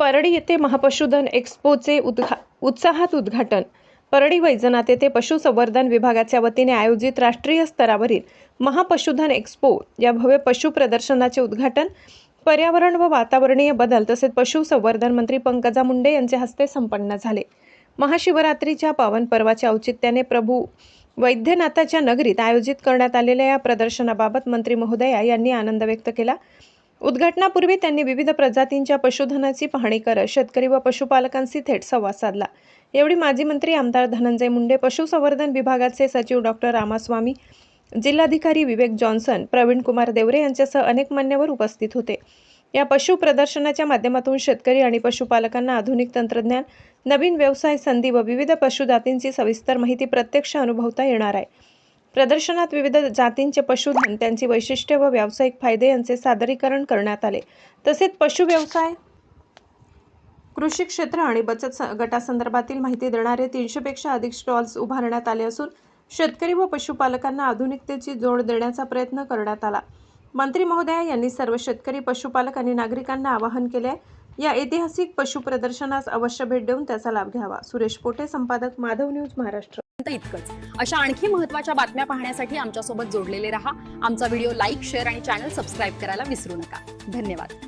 परळी येथे महापशुधन एक्स्पोचे उद्घा उत्साहात उद्घाटन. परळी वैजनाथ येथे पशुसंवर्धन विभागाच्या वतीने आयोजित राष्ट्रीय स्तरावरील महापशुधन एक्स्पो या भव्य पशु प्रदर्शनाचे उद्घाटन पर्यावरण व वातावरणीय बदल तसेच पशुसंवर्धन मंत्री पंकजा मुंडे यांच्या हस्ते संपन्न झाले. महाशिवरात्रीच्या पावन पर्वाच्या औचित्याने प्रभू वैद्यनाथाच्या नगरीत आयोजित करण्यात आलेल्या या प्रदर्शनाबाबत मंत्री महोदया यांनी आनंद व्यक्त केला. उद्घाटनापूर्वी त्यांनी विविध प्रजातींच्या पशुधनाची पाहणी करत शेतकरी व पशुपालकांशी थेट संवाद साधला. यावेळी माजी मंत्री आमदार धनंजय मुंडे पशुसंवर्धन विभागाचे सचिव डॉक्टर रामास्वामी जिल्हाधिकारी विवेक जॉन्सन प्रवीण कुमार देवरे यांच्यासह अनेक मान्यवर उपस्थित होते. या पशु प्रदर्शनाच्या माध्यमातून शेतकरी आणि पशुपालकांना आधुनिक तंत्रज्ञान नवीन व्यवसाय संधी व विविध पशुजातींची सविस्तर माहिती प्रत्यक्ष अनुभवता येणार आहे. प्रदर्शनात विविध जातींचे पशुधन त्यांची वैशिष्ट्ये व व्यावसायिक फायदे यांचे सादरीकरण करण्यात आले. तसेच पशु व्यवसाय कृषी क्षेत्र आणि बचत गटासंदर्भातील माहिती देणारे तीनशेपेक्षा अधिक स्टॉल्स उभारण्यात आले असून शेतकरी व पशुपालकांना आधुनिकतेची जोड देण्याचा प्रयत्न करण्यात आला. मंत्री महोदया यांनी सर्व शेतकरी पशुपालक आणि नागरिकांना आवाहन केले या ऐतिहासिक पशु प्रदर्शनास अवश्य भेट देऊन त्याचा लाभ घ्यावा. सुरेश पोटे संपादक माधव न्यूज महाराष्ट्र. इतकंच. अशा आणखी महत्त्वाच्या बातम्या पाहण्यासाठी आमच्यासोबत जोडलेले रहा. आमचा व्हिडिओ लाईक शेअर आणि चॅनल सबस्क्राईब करायला विसरू नका. धन्यवाद.